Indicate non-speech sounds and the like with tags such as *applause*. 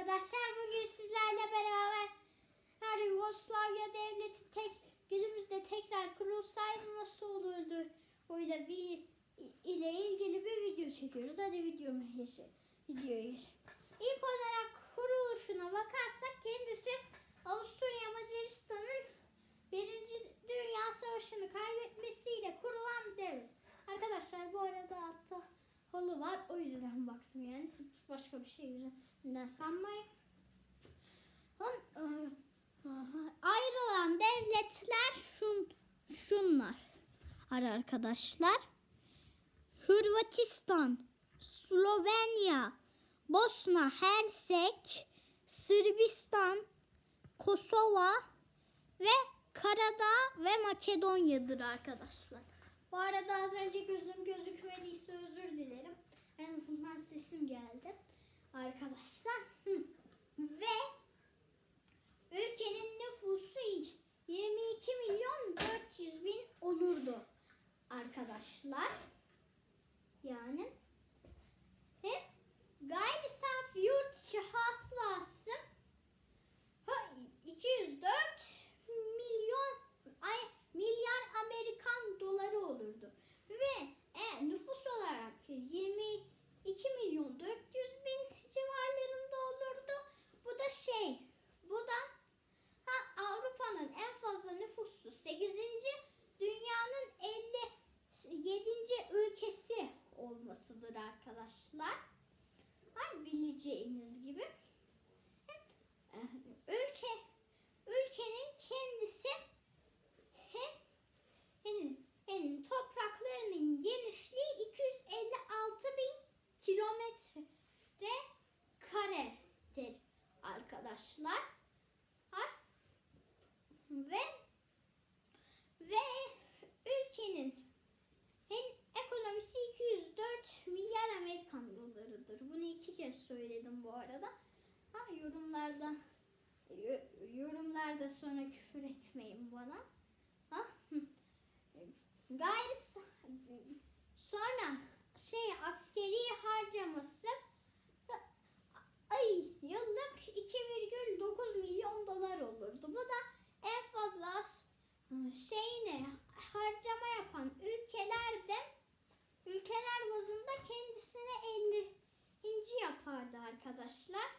arkadaşlar. Bugün sizlerle beraber her Yugoslavya devleti tek günümüzde tekrar kurulsaydı nasıl olurdu? Öyle bir ile ilgili bir video çekiyoruz. Hadi videomu geçelim. Videoya geçelim. İlk olarak kuruluşuna bakarsak kendisi Avusturya Macaristan'ın Birinci Dünya Savaşı'nı kaybetmesiyle kurulan bir devlet. Arkadaşlar bu arada altta halı var. O yüzden *laughs* baktım yani. Başka bir şey yüzünden sanmayın. Ayrılan devletler şun, şunlar. Ar- Arkadaşlar. Hırvatistan, Slovenya, Bosna Hersek, Sırbistan, Kosova ve Karadağ ve Makedonya'dır arkadaşlar. Bu arada az önce gözüm gözükmediyse özür dilerim. En azından sesim geldi. Arkadaşlar. Ve ülkenin nüfusu 22 milyon 400 bin olurdu. Arkadaşlar. Yani hem gayri safi yurt içi hasılası ha, 204 milyon ay milyar Amerikan doları olurdu. Ve e, nüfus olarak 22 milyon 400 bin civarlarında olurdu. Bu da şey, bu da ha, Avrupa'nın en fazla nüfuslu 8. dünyanın 57. ülkesi olmasıdır arkadaşlar. Var bileceğiniz gibi. Arkadaşlar. Ha? Ve ve ülkenin ekonomisi 204 milyar Amerikan dolarıdır. Bunu iki kez söyledim bu arada. Ha, yorumlarda yo- yorumlarda sonra küfür etmeyin bana. Ha? Gayri sonra şey askeri harcaması kendisine 50 inci yapardı arkadaşlar.